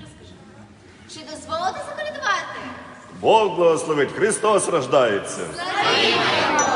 розкажи. Чи дозволите заколядувати? Бог благословить, Христос рождається. Славімо!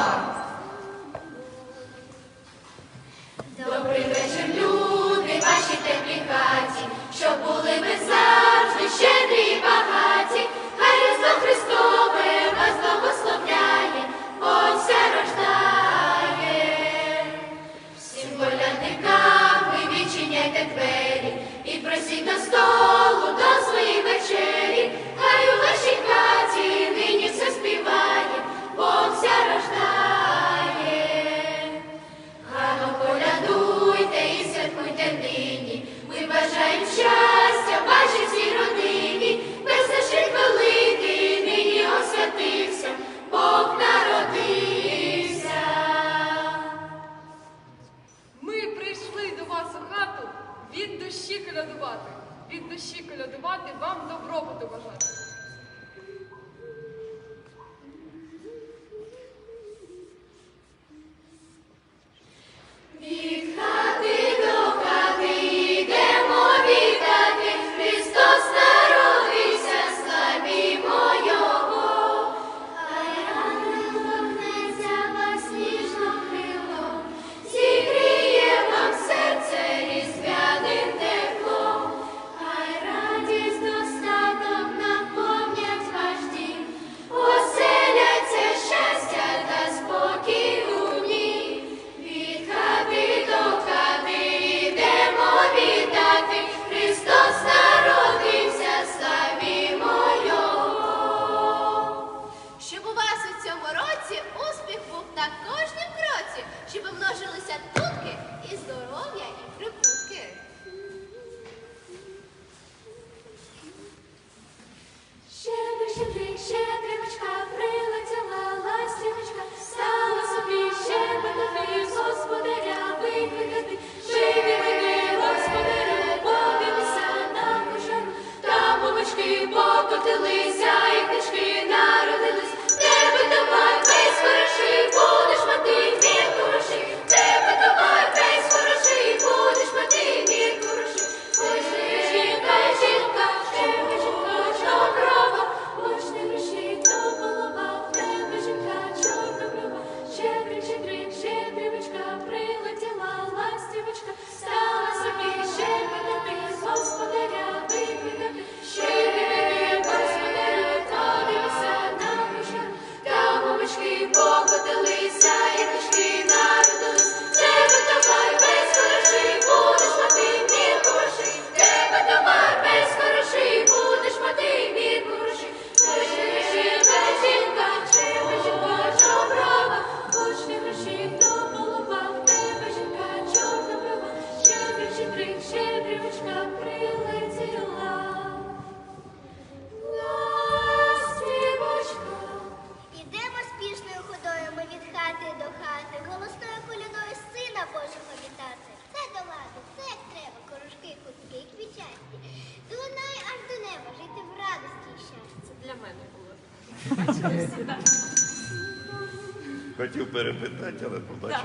Хотів перепитати, але побачив.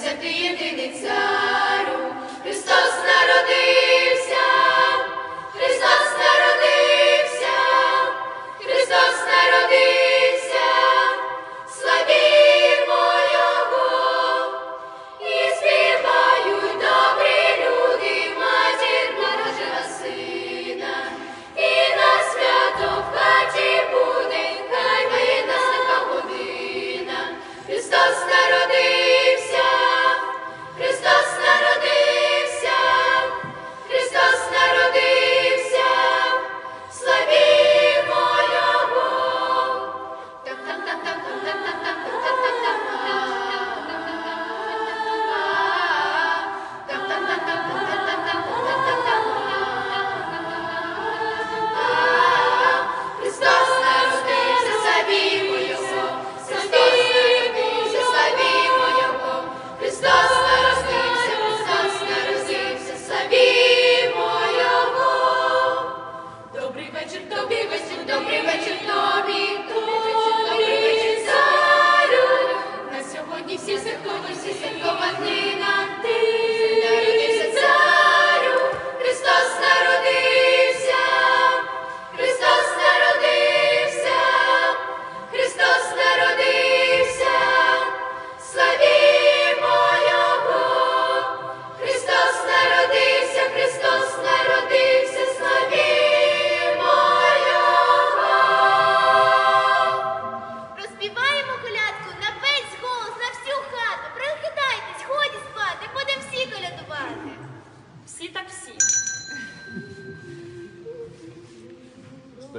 Вся ти єдиний царю, Христос народився, Христос народився, Христос народився.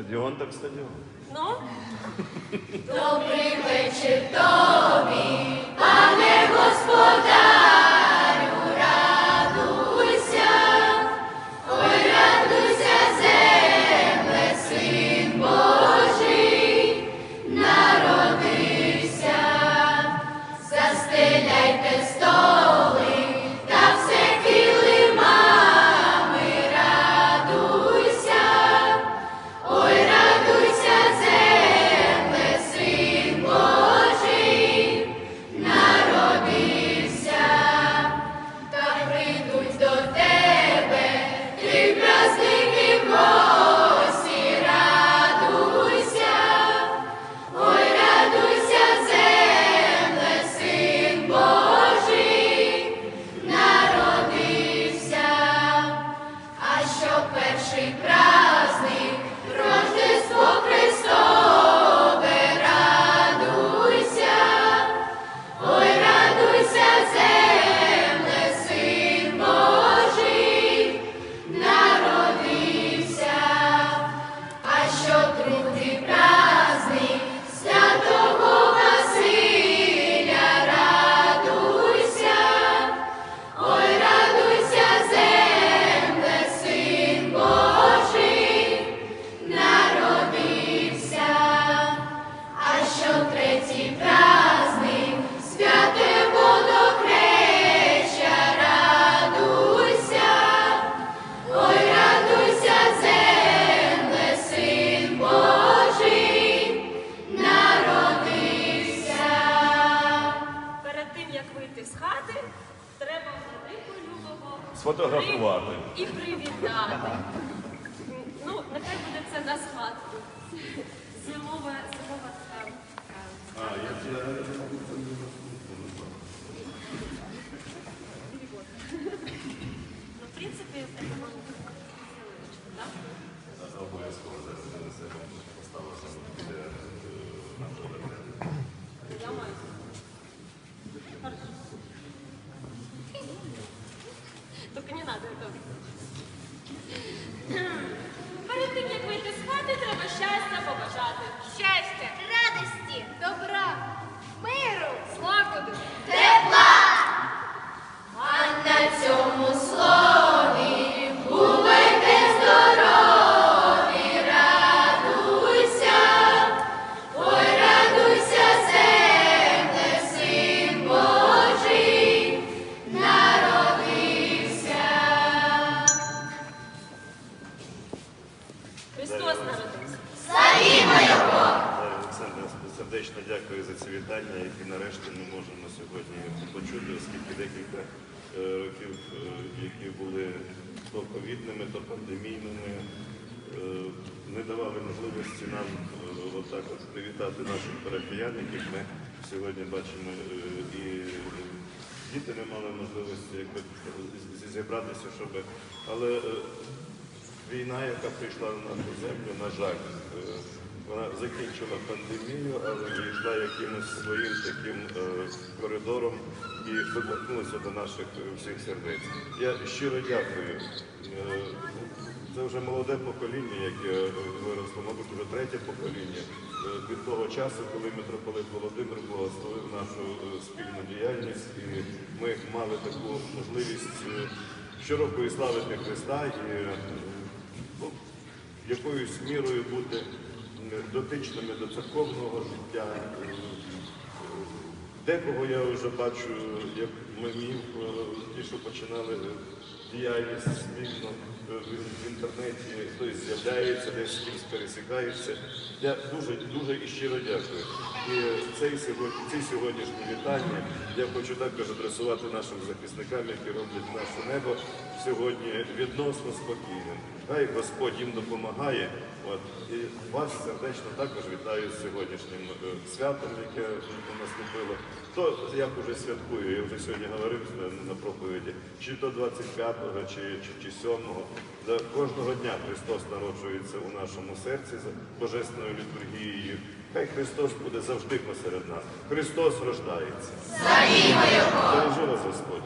Стадіон так стадіон. Ну? Добрий вечір тобі, пане господа. God that сьогодні почути, оскільки декілька е, років, е, які були то ковідними, то пандемійними, е, не давали можливості нам отак от привітати наших парафіян, ми сьогодні бачимо, і діти не мали можливості якби, зібратися, щоб. Але війна, яка прийшла на нашу землю, на жаль, вона закінчила пандемію, але війшла якимось своїм таким е, коридором і доторкнулася до наших е, всіх сердець. Я щиро дякую. Е, Це вже молоде покоління, яке виросло, мабуть, вже третє покоління. Від того часу, коли митрополит Володимир благословив нашу спільну діяльність, і ми мали таку можливість щороку і славити Христа і ну, якоюсь мірою бути дотичними до церковного життя. Е, Декого я вже бачу, як мемів, е, ті, що починали діяльність спільно е, в інтернеті, хтось з'являється, десь з кимось пересікається. Я дуже, дуже і щиро дякую. І цей сьогодні, ці сьогоднішні вітання я хочу також адресувати нашим захисникам, які роблять наше небо сьогодні відносно спокійним. Хай Господь їм допомагає. От, і вас сердечно також вітаю з сьогоднішнім е, святом, яке наступило. Хто як уже святкує, я вже сьогодні говорив на- проповіді, чи то 25-го, чи, чи, чи 7-го. Кожного дня Христос народжується у нашому серці за божественною літургією. Хай Христос буде завжди посеред нас. Христос рождається. Бережи вас Господь.